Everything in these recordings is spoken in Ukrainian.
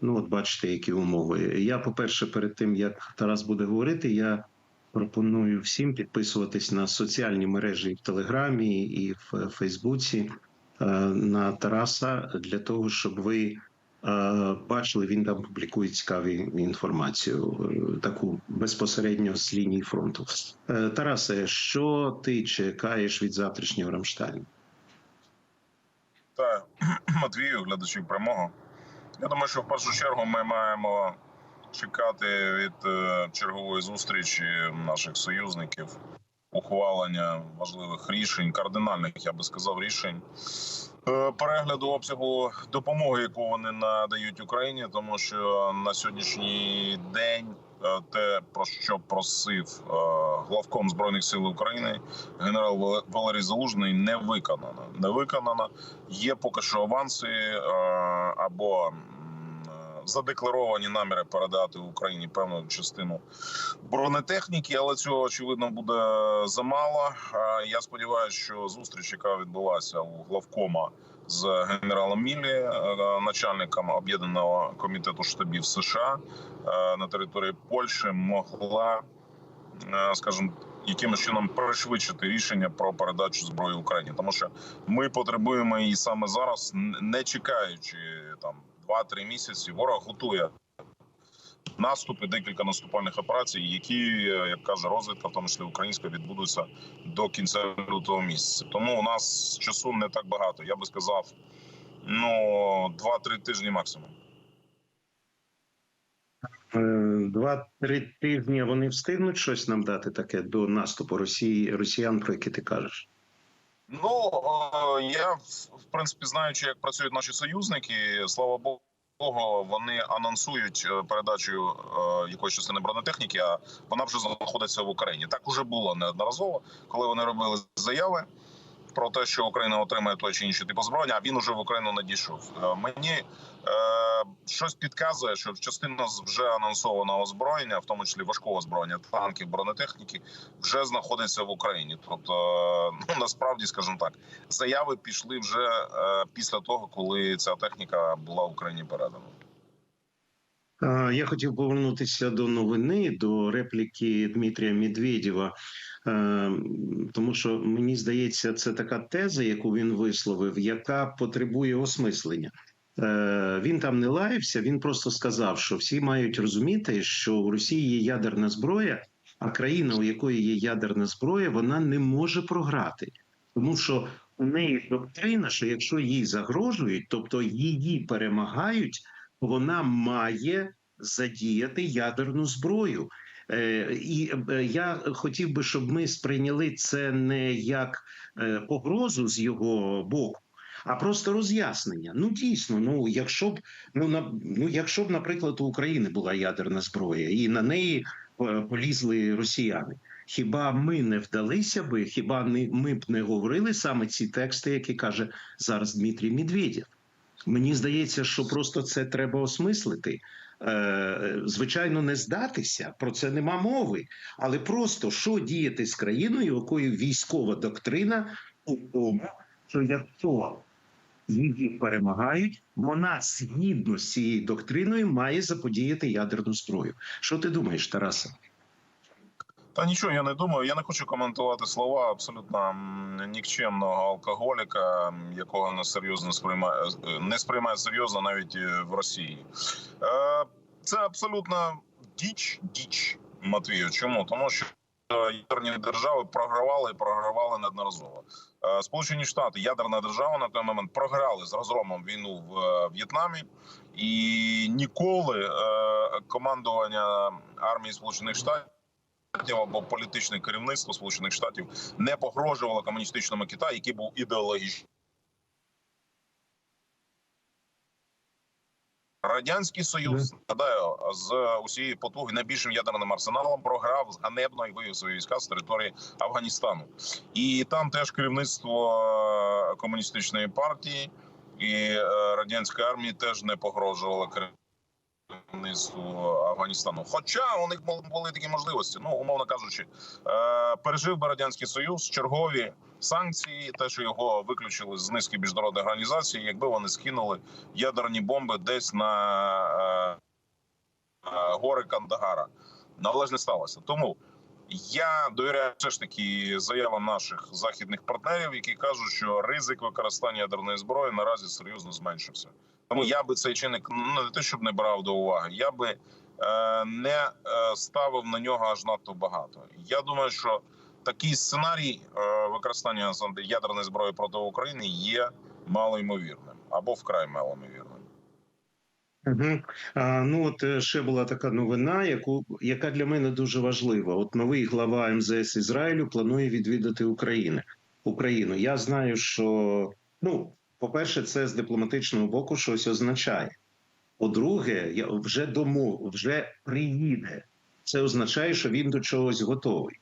Ну, от бачите, які умови. Я, по-перше, перед тим як Тарас буде говорити, я пропоную всім підписуватись на соціальні мережі в Телеграмі, і в Фейсбуці е, на Тараса для того, щоб ви е, бачили, він там публікує цікаві інформацію, е, таку безпосередньо з лінії фронту. Е, Тарасе, що ти чекаєш від завтрашнього Рамштайну? Та Матвію, глядачів прямого. Я думаю, що в першу чергу ми маємо чекати від е, чергової зустрічі наших союзників ухвалення важливих рішень, кардинальних, я би сказав, рішень. Е, Перегляду обсягу допомоги, яку вони надають Україні, тому що на сьогоднішній день е, те, про що просив е, главком збройних сил України, генерал Валерій Залужний, не виконано. Не виконано. Є поки що аванси або задекларовані наміри передати Україні певну частину бронетехніки, але цього очевидно буде замало. Я сподіваюся, що зустріч, яка відбулася у главкома з генералом Міллі, е, начальником об'єднаного комітету штабів США е, на території Польщі, могла, е, скажімо, якимось чином пришвидшити рішення про передачу зброї Україні, тому що ми потребуємо її саме зараз, не чекаючи там 2-3 місяці. Ворог готує наступи, декілька наступальних операцій, які, е, як каже розвідка, в тому числі українська, відбудуться до кінця лютого місяця. Тому у нас часу не так багато. Я би сказав, ну 2-3 тижні максимум. Е, Два-три тижні вони встигнуть щось нам дати таке до наступу Росії Росіян, про які ти кажеш. Ну е, я в- принципі знаючи, як працюють наші союзники, слава Богу. Вони анонсують е, передачу е, якоїсь частини бронетехніки, а вона вже знаходиться в Україні. Так уже було неодноразово, коли вони робили заяви про те, що Україна отримає той чи інший тип озброєння, а він уже в Україну надійшов. Е, Мені е, щось підказує, що частина з вже анонсованого озброєння, в тому числі важкого озброєння, танків, бронетехніки, вже знаходиться в Україні. Тобто, е, ну насправді, скажімо так, заяви пішли вже е, після того, коли ця техніка була в Україні передана. Я хотів повернутися до новини, до репліки Дмитрія Медведєва, Е, тому що мені здається, це така теза, яку він висловив, яка потребує осмислення. Е, Він там не лаявся, він просто сказав, що всі мають розуміти, що у Росії є ядерна зброя, а країна, у якої є ядерна зброя, вона не може програти, тому що у неї доктрина, що якщо їй загрожують, тобто її перемагають, вона має задіяти ядерну зброю. Е, І е, я хотів би, щоб ми сприйняли це не як е, погрозу з його боку. А просто роз'яснення. Ну дійсно, ну якщо б ну на ну, якщо б, наприклад, у України була ядерна зброя, і на неї полізли росіяни. Хіба ми не вдалися би? Хіба не ми б не говорили саме ці тексти, які каже зараз Дмитрій Медведєв? Мені здається, що просто це треба осмислити. Е, Звичайно, не здатися, про це нема мови, але просто що діяти з країною, у якої військова доктрина у тому, що якщо її перемагають, вона згідно з цією доктриною має заподіяти ядерну зброю. Що ти думаєш, Тарасе? Та нічого я не думаю. Я не хочу коментувати слова абсолютно нікчемного алкоголіка, якого не серйозно сприймає е, не сприймає серйозно навіть е, в Росії. Е, Це абсолютно діч, діч Матвію. Чому? Тому що ядерні держави програвали і програвали неодноразово. Сполучені Штати, ядерна держава на той момент програли з розгромом війну в В'єтнамі, і ніколи командування армії Сполучених Штатів. Або політичне керівництво Сполучених Штатів не погрожувало комуністичному Китаю, який був ідеологічним. Радянський Союз нагадаю з усієї потуги найбільшим ядерним арсеналом програв ганебно і вивів свої війська з території Афганістану, і там теж керівництво е, комуністичної партії і е, радянської армії теж не погрожувало керівництву Афганістану. Хоча у них були- такі можливості, ну умовно кажучи, е, пережив би радянський союз чергові санкції, те, що його виключили з низки міжнародних організацій, якби вони скинули ядерні бомби десь на е, е, гори Кандагара. Але ж не сталося. Тому я довіряю все ж таки заявам наших західних партнерів, які кажуть, що ризик використання ядерної зброї наразі серйозно зменшився. Тому я би цей чинник ну, не те, щоб не брав до уваги, я би е, не е, ставив на нього аж надто багато. Я думаю, що такий сценарій е, використання ядерної зброї проти України є малоймовірним або вкрай малоймовірним. Угу. А, ну от е, ще була така новина, яку яка для мене дуже важлива. От новий глава МЗС Ізраїлю планує відвідати Україну. Україну. Я знаю, що ну, по-перше, це з дипломатичного боку щось означає. По-друге, вже домов, вже приїде. Це означає, що він до чогось готовий.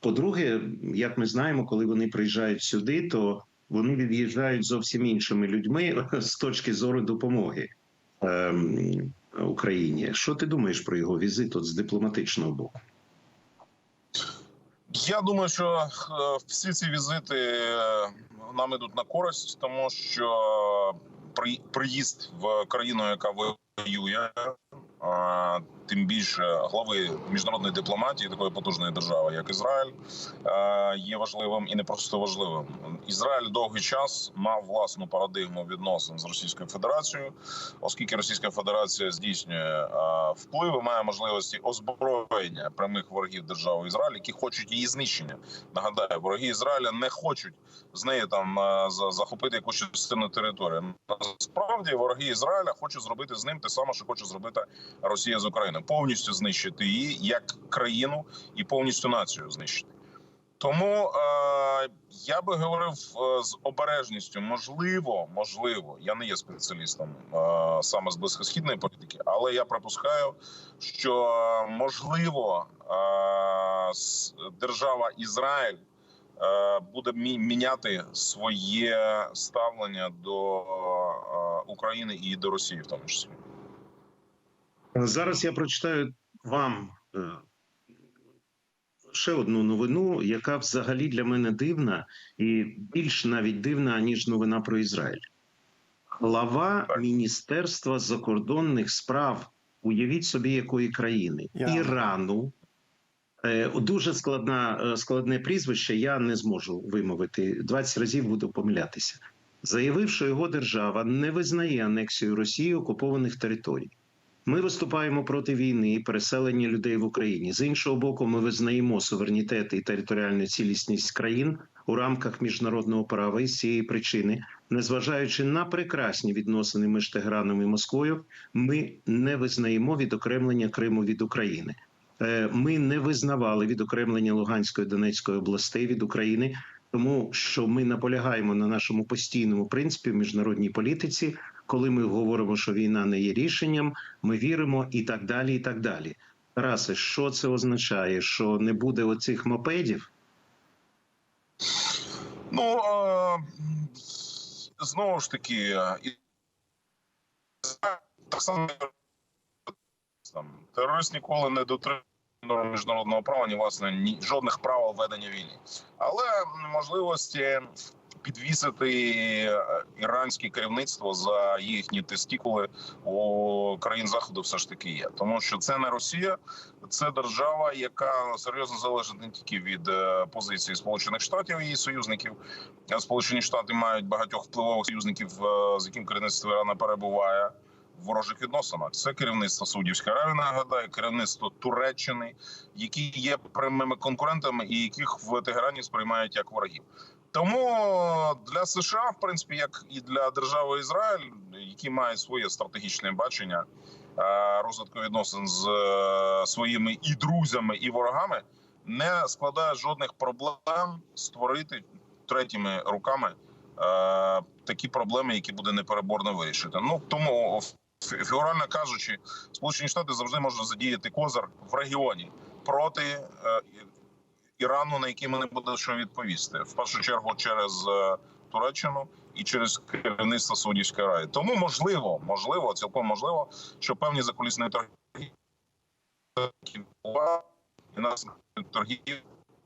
По-друге, як ми знаємо, коли вони приїжджають сюди, то вони від'їжджають зовсім іншими людьми з точки зору допомоги ем, Україні. Що ти думаєш про його візит от з дипломатичного боку? Я думаю, що е, всі ці візити е, нам ідуть на користь, тому що при- приїзд в країну, яка воює, тим більше глави міжнародної дипломатії такої потужної держави, як Ізраїль, е, є важливим і не просто важливим. Ізраїль довгий час мав власну парадигму відносин з Російською Федерацією, оскільки Російська Федерація здійснює е, вплив і має можливості озброєння прямих ворогів держави Ізраїль, які хочуть її знищення. Нагадаю, вороги Ізраїля не хочуть з неї там е, захопити якусь частину території. Насправді вороги Ізраїля хочуть зробити з ним те саме, що хоче зробити Росія з Україною, повністю знищити її як країну і повністю націю знищити. Тому е, я би говорив е, з обережністю. Можливо, можливо, я не є спеціалістом е, саме з близькосхідної політики, але я припускаю, що е, можливо е, держава Ізраїль е, буде мі- міняти своє ставлення до е, України і до Росії, в тому числі. Зараз я прочитаю вам е, ще одну новину, яка взагалі для мене дивна, і більш навіть дивна, ніж новина про Ізраїль. Глава Міністерства закордонних справ, уявіть собі, якої країни Ірану. Е, Дуже складна, е, складне прізвище. Я не зможу вимовити. 20 разів буду помилятися. Заявив, що його держава не визнає анексію Росії окупованих територій. Ми виступаємо проти війни і переселення людей в Україні. З іншого боку, ми визнаємо суверенітет і територіальну цілісність країн у рамках міжнародного права. І з цієї причини, незважаючи на прекрасні відносини між Теграном і Москвою, ми не визнаємо відокремлення Криму від України. Е, Ми не визнавали відокремлення Луганської Донецької областей від України, тому що ми наполягаємо на нашому постійному принципі в міжнародній політиці, коли ми говоримо, що війна не є рішенням, ми віримо і так далі. І так далі. Тарасе, що це означає? Що не буде оцих мопедів? Ну е, знову ж таки, так само терорист ніколи не дотримує норм міжнародного права, ні власне ні жодних правил ведення війни, але можливості підвісити е, іранське керівництво за їхні тестікули у країн заходу все ж таки є, тому що це не Росія, це держава, яка серйозно залежить не тільки від е, позиції Сполучених Штатів і її союзників. Сполучені Штати мають багатьох впливових союзників, е, з яким керівництво Ірана перебуває в ворожих відносинах. Це керівництво Саудівської Аравії, нагадаю, керівництво Туреччини, які є прямими конкурентами і яких в Тегерані сприймають як ворогів. Тому для США, в принципі, як і для держави Ізраїль, які мають своє стратегічне бачення е, розвитку відносин з е, своїми і друзями, і ворогами, не складає жодних проблем створити третіми руками е, такі проблеми, які буде непереборно вирішити. Ну тому фі- фігурально кажучи, Сполучені Штати завжди можуть задіяти козир в регіоні проти Ірану, на ми не буде що відповісти. В першу чергу через е, Туреччину і через керівництво Саудівської Аравії. Тому можливо, можливо, цілком можливо, що певні закулісні торги і нас торгів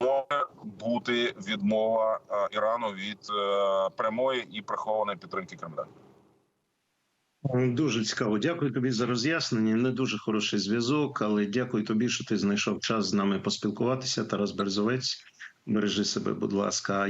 може бути відмова е, Ірану від е, прямої і прихованої підтримки Кремля. Дуже цікаво. Дякую тобі за роз'яснення. Не дуже хороший зв'язок, але дякую тобі, що ти знайшов час з нами поспілкуватися. Тарас Берзовець, бережи себе, будь ласка.